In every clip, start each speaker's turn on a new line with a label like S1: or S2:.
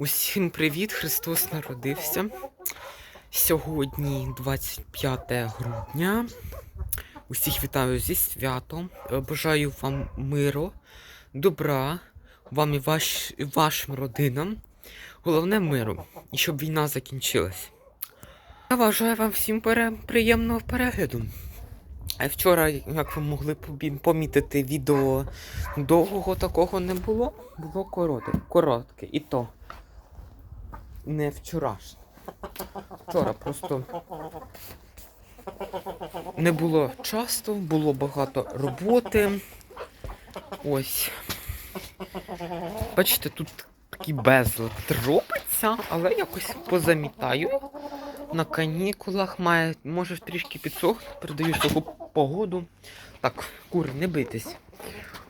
S1: Усім привіт! Христос народився. Сьогодні 25 грудня. Усіх вітаю зі святом. Е, Бажаю вам миру, добра, вам і, ваш, вашим родинам. Головне миру. І щоб війна закінчилась. Я бажаю вам всім пере... приємного перегляду. А вчора, як ви могли помітити, відео довгого такого не було. Було коротке, коротке. І то не вчорашнє. Вчора просто не було часу, було багато роботи. Ось. Бачите, тут такий безлад робиться, але якось позамітаю. На канікулах має, може трішки підсохнути, передаю таку погоду. Так, кури, не бийтесь.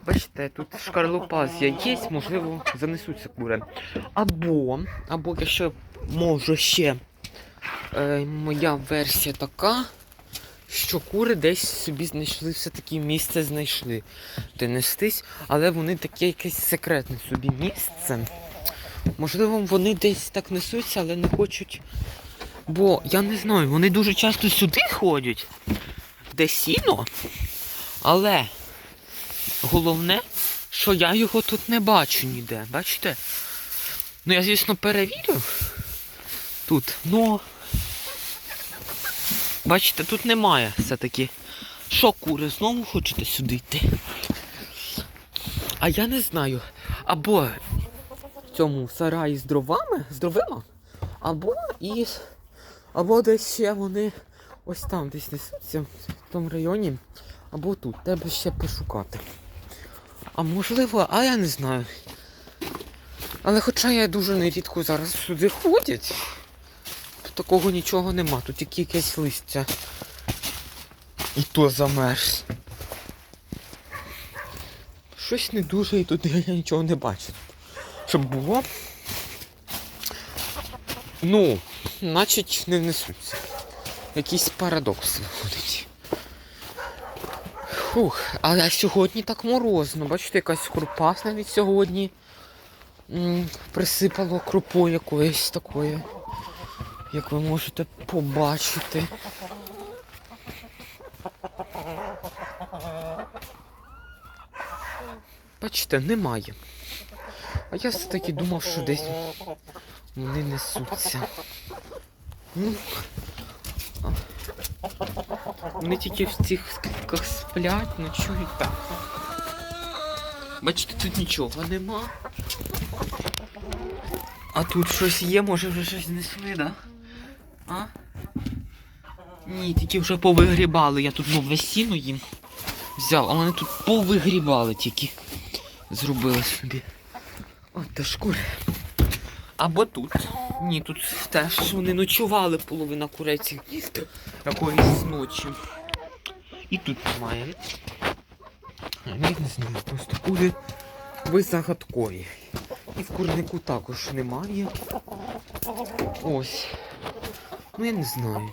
S1: Бачите, тут шкарлупа з можливо, занесуться кури. Або, або якщо може ще е, моя версія така, що кури десь собі знайшли, все-таки місце знайшли де нестись, але вони таке якесь секретне собі місце. Можливо, вони десь так несуться, але не хочуть. Бо я не знаю, вони дуже часто сюди ходять, де сіно, але головне, що я його тут не бачу ніде. Бачите? Ну я, звісно, перевірю тут, но бачите, тут немає все-таки. Що, кури, знову хочете сюди йти? А я не знаю. Або в цьому сараї з дровами, з дровима, або і. Або десь ще вони ось там десь несуться, в тому районі, або тут. Треба ще пошукати. А можливо, а я не знаю. Але хоча я дуже нерідко зараз сюди ходять, такого нічого нема. Тут тільки якесь листя. І то замерз. Щось не дуже і тут я нічого не бачу. Щоб було. Ну, значить не несуться. Якийсь парадокс виходить. Фух, але сьогодні так морозно. Бачите, якась крупа навіть сьогодні присипало крупою якоюсь такою. Як ви можете побачити. Бачите, немає. А я все-таки думав, що десь вони несуться. Ну. Вони тільки в цих скидках сплять, ночують так. Бачите, тут нічого нема. А тут щось є, може вже щось знесли, да? А? Ні, тільки вже повигрібали. Я тут нове сіно їм взяв, а вони тут повигрібали тільки. Зробили собі. От та шкури. Або тут. Ні, тут теж вони ночували половина курей гнізд якоїсь ночі. І тут немає. Я не знаю, просто кури ви загадкові. І в курнику також немає. Ось. Ну я не знаю.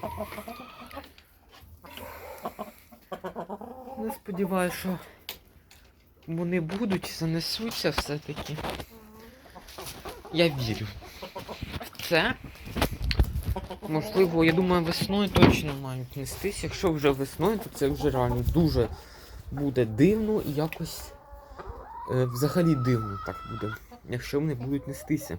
S1: Не сподіваюся, що вони будуть, занесуться все-таки. Я вірю в це. Можливо, я думаю, весною точно мають нестись. Якщо вже весною, то це вже реально дуже буде дивно і якось е, взагалі дивно так буде, якщо вони будуть нестися.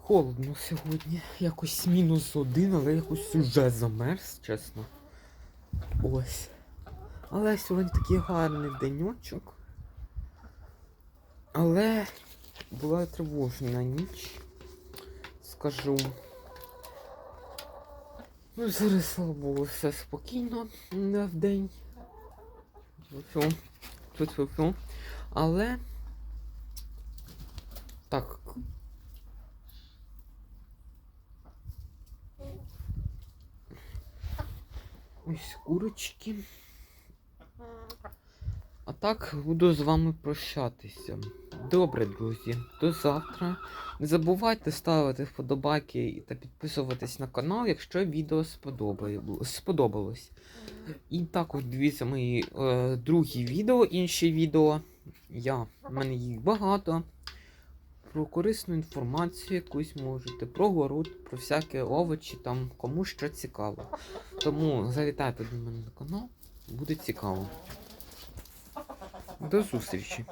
S1: Холодно сьогодні. Якось мінус один, але якось уже замерз, чесно. Ось. Але сьогодні такий гарний денечок. Але була тривожна ніч, скажу. Ну, зараз, слава Богу, все спокійно в день. Але так. Ось курочки. А так буду з вами прощатися. Добре, друзі, до завтра. Не забувайте ставити вподобайки та підписуватись на канал, якщо відео сподобалось. І також дивіться мої е, другі відео, інші відео. Я, в мене їх багато. про корисну інформацію якусь можете, про город, про всякі овочі, там кому що цікаво. Тому завітайте до мене на канал, буде цікаво. До зустрічі!